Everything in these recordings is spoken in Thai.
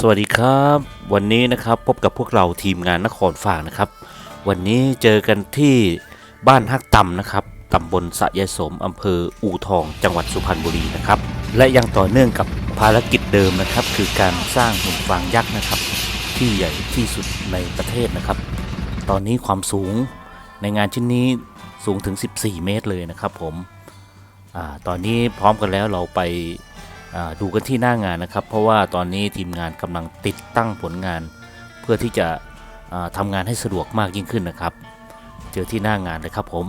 สวัสดีครับ วันนี้นะครับพบกับพวกเราทีมงานนครฝากนะครับ วันนี้เจอกันที่บ้านฮักตำนะครับตำบลสะยายสมอำเภออู่ทอง จังหวัดสุพรรณบุรีนะครับ และยังต่อเนื่องกับภารกิจเดิมนะครับ คือการสร้างหุ่นฟางยักษ์นะครับ ที่ใหญ่ที่สุดในประเทศนะครับ ตอนนี้ความสูงในงานชิ้นนี้สูงถึง 14 เมตรเลยนะครับ ผมอาตอนนี้พร้อมกันแล้วเราไป ดูกันที่หน้างานนะครับ เพราะว่าตอนนี้ทีมงานกำลังติดตั้งผลงาน เพื่อที่จะอ่าทำงานให้สะดวกมากยิ่งขึ้นนะครับ เจอที่หน้างานเลยครับผม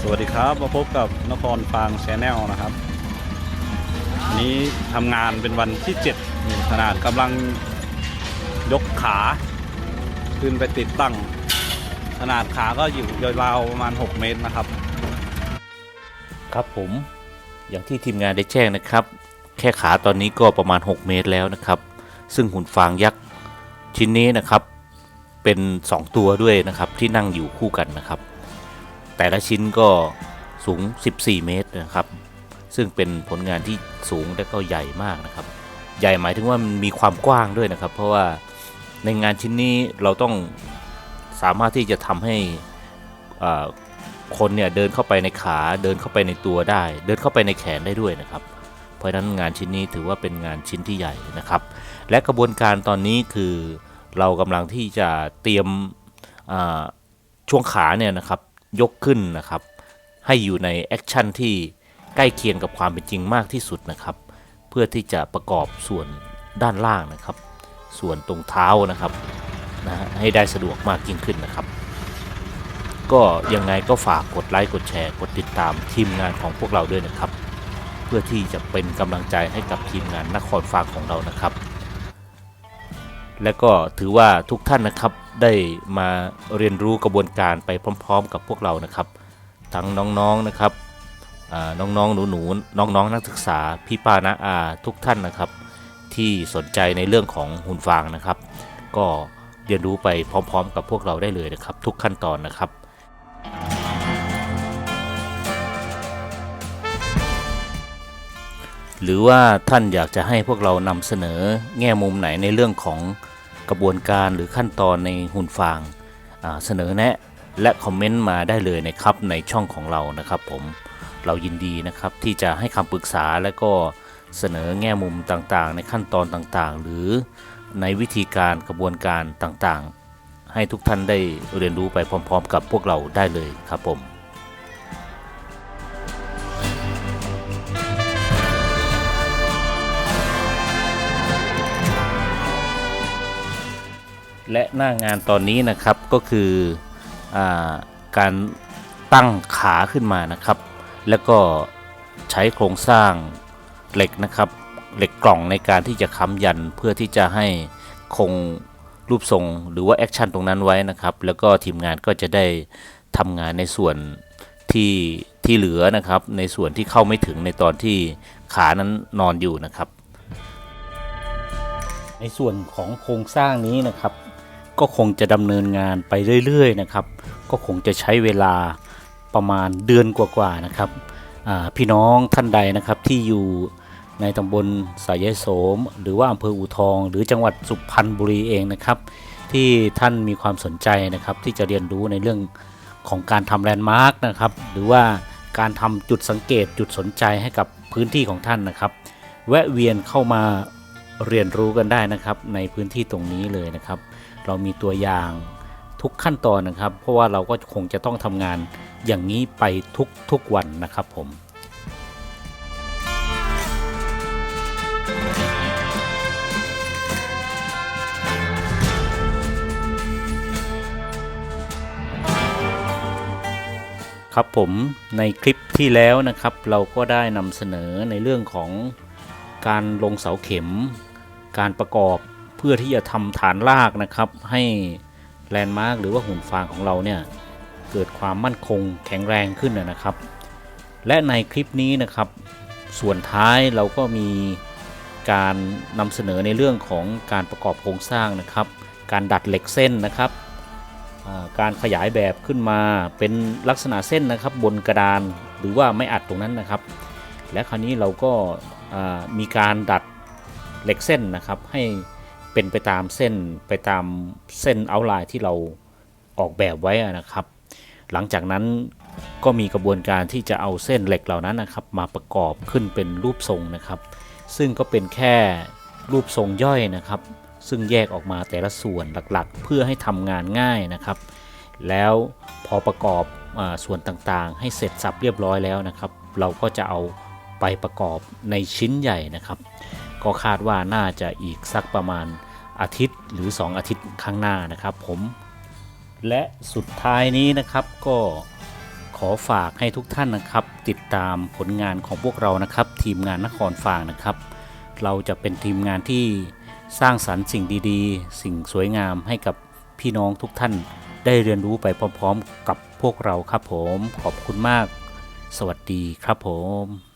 สวัสดีครับมาพบกับนครฟางแชนแนลนะครับวันนี้ทำงานเป็นวันที่7นี่ขนาดกำลังยกขาขึ้นไปติดตั้ง ขนาดขาก็อยู่ราวๆประมาณ 6 เมตรนะครับ ครับผม อย่างที่ทีมงานได้แจ้งนะครับ แค่ขาตอนนี้ก็ประมาณ 6 เมตรแล้วนะครับ ซึ่งหุ่นฟางยักษ์ชิ้นนี้นะครับเป็น 2 ตัวด้วยนะครับที่นั่งอยู่คู่กันนะครับ แต่ละชิ้นก็สูง 14 เมตรนะครับ ซึ่งเป็นผลงานที่สูงและก็ใหญ่มากนะครับ ใหญ่หมายถึงว่ามันมีความกว้างด้วยนะครับ เพราะว่าในงานชิ้นนี้เราต้องสามารถที่จะทำให้อ่า คนเนี่ยเดินเข้าไปในขาเดินเข้าไปในตัวได้ เดินเข้าไปในแขนได้ด้วยนะครับ เพราะฉะนั้นงานชิ้นนี้ถือว่าเป็นงานชิ้นที่ใหญ่นะครับ และกระบวนการตอนนี้คือเรากำลังที่จะเตรียมช่วงขาเนี่ยนะครับยกขึ้นนะครับ ให้อยู่ในแอคชั่นที่ใกล้เคียงกับความเป็นจริงมากที่สุดนะครับ เพื่อที่จะประกอบส่วนด้านล่างนะครับ ส่วนตรงเท้านะครับนะให้ได้สะดวกมากยิ่งขึ้นนะครับ ก็ยังไงก็ฝากกดไลค์กดแชร์กดติดตามทีมงานของพวกเราด้วยนะครับ เพื่อที่จะเป็นกำลังใจให้กับทีมงานนครฟางของเรานะครับ และก็ถือว่าทุกท่านนะครับได้มาเรียนรู้กระบวนการไปพร้อม ๆ กับพวกเรานะครับ ทั้งน้องๆนะครับน้องๆหนูๆน้องๆนักศึกษาพี่ป้านาอาทุกท่านนะครับ ที่สนใจในเรื่องของหุ่นฟางนะครับ ก็เรียนรู้ไปพร้อม ๆ กับพวกเราได้เลยนะครับ ทุกขั้นตอนนะครับ หรือว่าท่านอยากจะให้พวกเรานำเสนอแง่มุมไหนในเรื่องของกระบวนการหรือขั้นตอนในหุ่นฟางเสนอแนะและคอมเมนต์มาได้เลยนะครับในช่องของเรานะครับผมเรายินดีนะครับที่จะให้คำปรึกษาและก็เสนอแง่มุมต่างๆ ในขั้นตอนต่างๆ หรือในวิธีการกระบวนการต่างๆ ให้ทุกท่านได้เรียนรู้ไปพร้อม ๆ กับพวกเราได้เลยครับผม และหน้างานตอนนี้นะครับก็คืออการตั้งขาขึ้นมานะครับ แล้วก็ใช้โครงสร้างเหล็กนะครับเหล็กกล่องในการที่จะค้ำยันเพื่อที่จะให้คงรูปทรงหรือว่าแอคชั่นตรงนั้นไว้นะครับ แล้วก็ทีมงานก็จะได้ทำงานในส่วนที่ที่เหลือนะครับ ในส่วนที่เข้าไม่ถึงในตอนที่ขานั้นนอนอยู่นะครับ ในส่วนของโครงสร้างนี้นะครับ ก็คงจะดำเนินงานไปเรื่อยๆนะครับ ก็คงจะใช้เวลาประมาณเดือนกว่าๆนะครับพี่น้องท่านใดนะครับที่อยู่ในตำบลสายายโสม หรือว่าอำเภออูทอง หรือจังหวัดสุพรรณบุรีเองนะครับ ที่ท่านมีความสนใจนะครับ ที่จะเรียนรู้ในเรื่องของการทำแลนด์มาร์กนะครับ หรือว่าการทำจุดสังเกตจุดสนใจให้กับพื้นที่ของท่านนะครับ แวะเวียนเข้ามาเรียนรู้กันได้นะครับ ในพื้นที่ตรงนี้เลยนะครับ เรามีตัวอย่างทุกขั้นตอนนะครับ เพราะว่าเราก็คงจะต้องทำงานอย่างนี้ไปทุกทุกวันนะครับผมครับผมในคลิปที่แล้วนะครับ เราก็ได้นำเสนอในเรื่องของการลงเสาเข็ม การประกอบ เพื่อที่จะทำฐานรากนะครับ ให้แลนด์มาร์กหรือว่าหุ่นฟางของเราเนี่ยเกิดความมั่นคงแข็งแรงขึ้นนะครับ และในคลิปนี้นะครับ ส่วนท้ายเราก็มีการนำเสนอในเรื่องของการประกอบโครงสร้างนะครับ การดัดเหล็กเส้นนะครับการขยายแบบขึ้นมาเป็นลักษณะเส้นนะครับบนกระดานหรือว่าไม่อัดตรงนั้นนะครับ และคราวนี้เราก็มีการดัดเหล็กเส้นนะครับให้ เป็นไปตามเส้นไปตามเส้นเอาไลน์ที่เราออกแบบไว้นะครับ หลังจากนั้นก็มีกระบวนการที่จะเอาเส้นเหล็กเหล่านั้นนะครับ มาประกอบขึ้นเป็นรูปทรงนะครับ ซึ่งก็เป็นแค่รูปทรงย่อยนะครับ ซึ่งแยกออกมาแต่ละส่วนหลักๆ เพื่อให้ทำงานง่ายนะครับ แล้วพอประกอบอส่วนต่างๆ ให้เสร็จสับเรียบร้อยแล้วนะครับ เราก็จะเอาไปประกอบในชิ้นใหญ่นะครับ ก็คาดว่าน่าจะอีกสักประมาณอาทิตย์หรือ 2 อาทิตย์ข้างหน้านะครับผมและสุดท้ายนี้นะครับก็ขอฝากให้ทุกท่านนะครับ ติดตามผลงานของพวกเรานะครับ ทีมงานนครฟางนะครับ เราจะเป็นทีมงานที่สร้างสรรค์สิ่งดีๆ สิ่งสวยงามให้กับพี่น้องทุกท่านได้เรียนรู้ไปพร้อม ๆ กับพวกเราครับผม ขอบคุณมาก สวัสดีครับผม